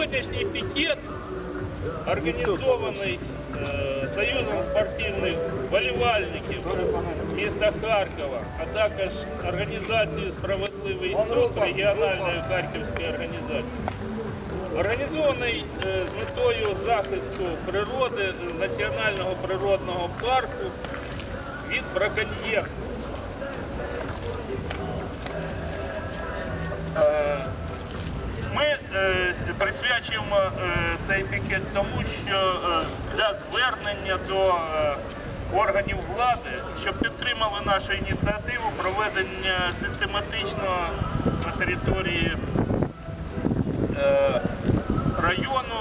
Сьогоднішній пікет організований е, Союзом спортивних болівальників міста Харкова, а також організацією Справедливий суд регіональної харківської організації. Організований е, з метою захисту природи е, національного природного парку від браконьєрства. Е, Ми е, присвячуємо е, цей пікет тому, що е, для звернення до е, органів влади, щоб підтримали нашу ініціативу проведення систематичного на території району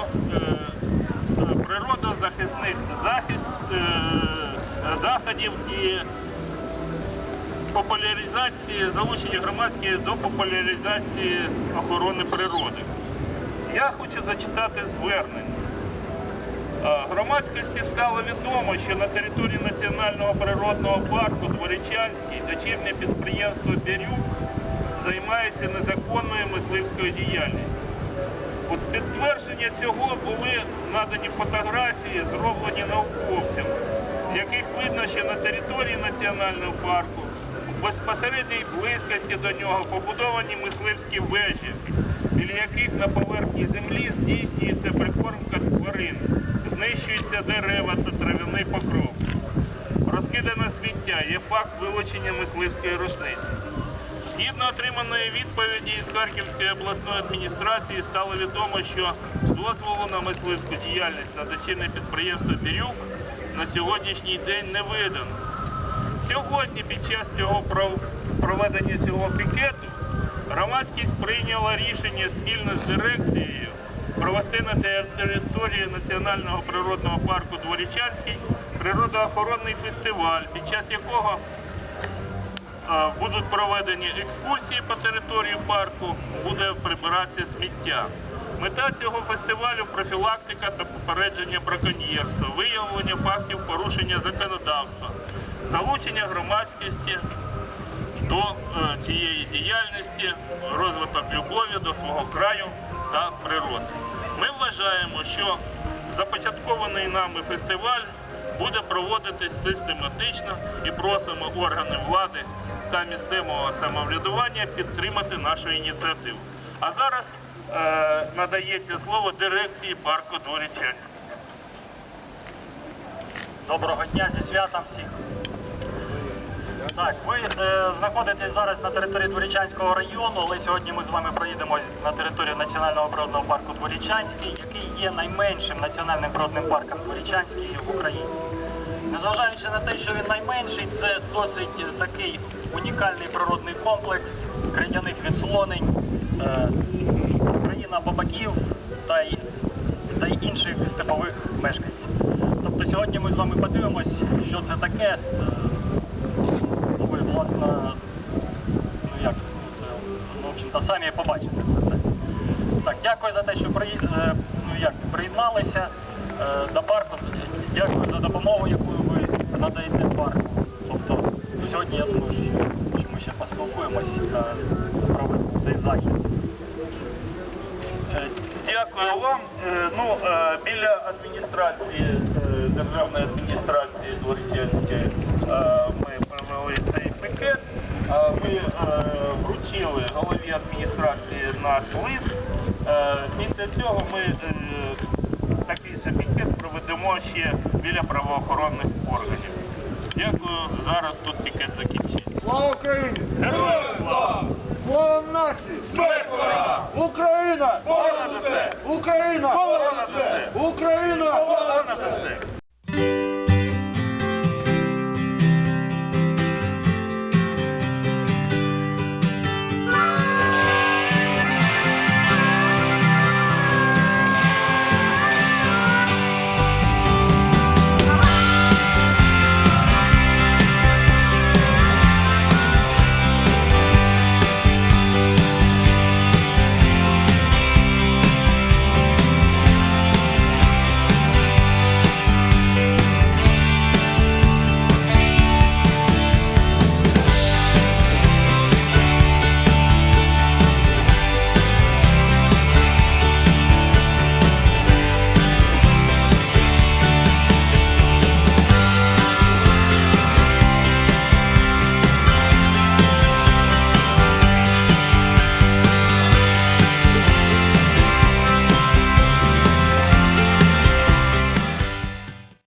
природозахисних захист, заходів і популяризації, залучення громадської до популяризації охорони природи. Я хочу зачитати звернення. Громадськості стало відомо, що на території Національного природного парку Дворічанський дочірнє підприємство Бірюк займається незаконною мисливською діяльністю. У підтвердження цього були надані фотографії, зроблені науковцями, з яких видно, що на території національного парку безпосередній близькості до нього побудовані мисливські вежі, біля яких на поверхні землі здійснюється прикормка тварин, знищуються дерева та трав'яний покров. Розкидане сміття є факт вилучення мисливської рушниці. Згідно отриманої відповіді із Харківської обласної адміністрації стало відомо, що дозволу на мисливську діяльність на дочірне підприємство Бірюк на сьогоднішній день не видано. Сьогодні під час цього пров- проведення цього пікету громадськість прийняла рішення спільно з дирекцією провести на території Національного природного парку Дворічанський природоохоронний фестиваль, під час якого будуть проведені екскурсії по території парку, буде прибиратися сміття. Мета цього фестивалю профілактика та попередження браконьєрства, виявлення фактів порушення законодавства, залучення громадськості до е, цієї діяльності, розвиток любові до свого краю та природи. Ми вважаємо, що започаткований нами фестиваль буде проводитись систематично і просимо органи влади та місцевого самоврядування підтримати нашу ініціативу. А зараз е, надається слово дирекції парку Дворічанськ. Доброго дня зі святом всіх. Так, ви е, знаходитесь зараз на території Дворічанського району, але сьогодні ми з вами проїдемо на територію Національного природного парку Дворічанський, який є найменшим національним природним парком Дворічанський в Україні. Незважаючи на те, що він найменший, це досить такий унікальний природний комплекс крейдяних відслонень, е, країна бабаків та та інших степових мешканців. Тобто сьогодні ми з вами подивимось, що це таке. Е, Ви, власне, ну як це, ну, в общем-то, самі побачите все це. Так, дякую за те, що при, е, ну, як, приєдналися е, до парку. Дякую за допомогу, яку ви надаєте парку. Тобто сьогодні я думаю, що, ми ще поспілкуємось проведемо цей захід. Дякую вам. Ну, біля адміністрації, державної адміністрації Дворічанської е, ми провели цей пікет. Ви е, вручили голові адміністрації наш лист. Е, Після цього ми такий же пікет проведемо ще біля правоохоронних органів. Дякую. Зараз тут пікет закінчиться. Слава Україні!